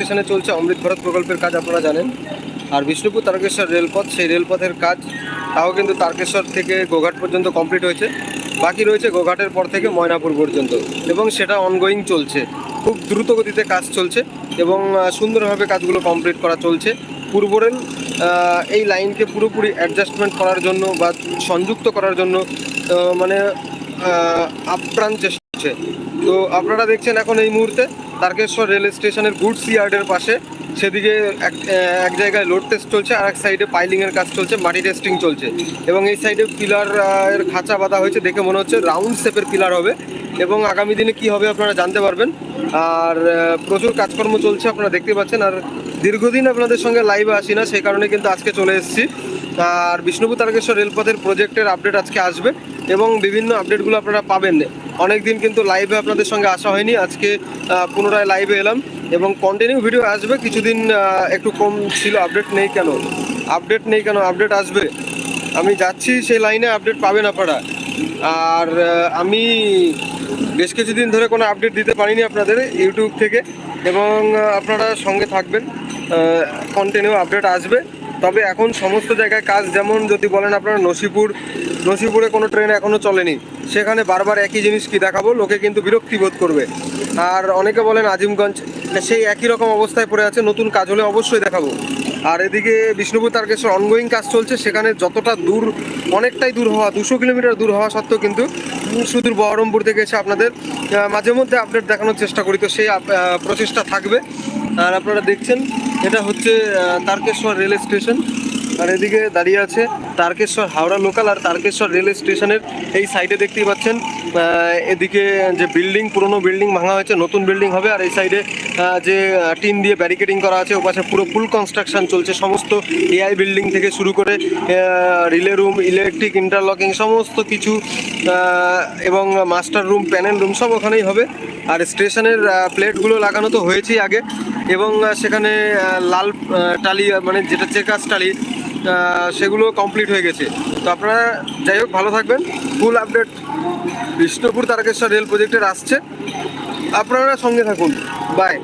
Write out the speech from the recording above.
স্টেশনে চলছে অমৃত ভারত প্রকল্পের কাজ, আপনারা জানেন। আর বিষ্ণুপুর তারকেশ্বর রেলপথ, সেই রেলপথের কাজ, তাও কিন্তু তারকেশ্বর থেকে গোঘাট পর্যন্ত কমপ্লিট হয়েছে। বাকি রয়েছে গোঘাটের পর থেকে ময়নাপুর পর্যন্ত। এবং সেটা অনগোয়িং চলছে। খুব দ্রুত গতিতে কাজ চলছে এবং সুন্দরভাবে কাজগুলো কমপ্লিট করা চলছে। পূর্ব রেল এই লাইনকে পুরোপুরি অ্যাডজাস্টমেন্ট করার জন্য বা সংযুক্ত করার জন্য মানে আপ্রাণ চেষ্টা করছে তো আপনারা দেখছেন এখন এই মুহূর্তে তারকেশ্বর রেল স্টেশনের গুডস ইয়ার্ডের পাশে। সেদিকে এক এক জায়গায় লোড টেস্ট চলছে আর এক সাইডে পাইলিংয়ের কাজ চলছে, মাটি টেস্টিং চলছে। এবং এই সাইডে পিলার এর খাঁচা বাঁধা হয়েছে, দেখে মনে হচ্ছে রাউন্ড শেপের পিলার হবে। এবং আগামী দিনে কি হবে আপনারা জানতে পারবেন। আর প্রচুর কাজকর্ম চলছে, আপনারা দেখতে পাচ্ছেন। আর দীর্ঘদিন আপনাদের সঙ্গে লাইভে আসি না, সেই কারণে কিন্তু আজকে চলে এসেছি। আর বিষ্ণুপুর তারকেশ্বর রেলপথের প্রজেক্টের আপডেট আজকে আসবে এবং বিভিন্ন আপডেটগুলো আপনারা পাবেন। অনেক দিন কিন্তু লাইভে আপনাদের সঙ্গে আসা হয়নি। আজকে পুনরায় লাইভে এলাম এবং কন্টিনিউ ভিডিও আসবে। কিছুদিন একটু কম ছিল আপডেট নেই কেন? আপডেট নেই কেন? আপডেট আসবে। আমি যাচ্ছি, সেই লাইনে আপডেট পাবেন আপনারা। আর আমি বেশ কিছুদিন ধরে কোনো আপডেট দিতে পারিনি আপনাদের ইউটিউব থেকে এবং আপনারা সঙ্গে থাকবেন। কন্টিনিউ আপডেট আসবে। তবে এখন সমস্ত জায়গায় কাজ যেমন যদি বলেন আপনারা নসিপুর, নসিপুরে কোনো ট্রেন এখনও চলেনি। সেখানে বারবার একই জিনিস কি দেখাবো? লোকে কিন্তু বিরক্তি বোধ করবে। আর অনেকে বলেন আজিমগঞ্জ, সেই একই রকম অবস্থায় পড়ে আছে, নতুন কাজ হলে অবশ্যই দেখাবো। আর এদিকে বিষ্ণুপুর তারকেশ্বর অনগোয়িং কাজ চলছে, সেখানে যতটা দূর, অনেকটাই দূর হওয়া, দুশো কিলোমিটার দূর হওয়া সত্ত্বেও কিন্তু সুদূর বহরমপুর থেকে এসে আপনাদের মাঝে মধ্যে আপডেট দেখানোর চেষ্টা করি। তো সেই প্রচেষ্টা থাকবে। আর আপনারা দেখছেন, এটা হচ্ছে তারকেশ্বর রেল স্টেশন। আর এদিকে দাঁড়িয়ে আছে তারকেশ্বর, হাওড়া লোকাল আর তারকেশ্বর রেল স্টেশনের এই সাইডে দেখতেই পাচ্ছেন এদিকে যে বিল্ডিং পুরনো বিল্ডিং ভাঙা হয়েছে, নতুন বিল্ডিং হবে, আর এই সাইডে যে টিন দিয়ে ব্যারিকেডিং করা আছে, ওপাশে পুরো ফুল কনস্ট্রাকশন চলছে, সমস্ত এআই বিল্ডিং থেকে শুরু করে রিলে রুম ইলেকট্রিক ইন্টারলকিং সমস্ত কিছু এবং মাস্টার রুম প্যানেল রুম সব ওখানেই হবে। আর স্টেশনের প্লেটগুলো লাগানো তো হয়েছেই আগে, এবং সেখানে লাল টালি মানে যেটা চেকাস টালি সেগুলো কমপ্লিট হয়ে গেছে। তো আপনারা যাই হোক, ভালো থাকবেন। Full update Bishnupur Tarakeswar rail প্রজেক্টের আসছে। আপনারা সঙ্গে থাকুন। বাই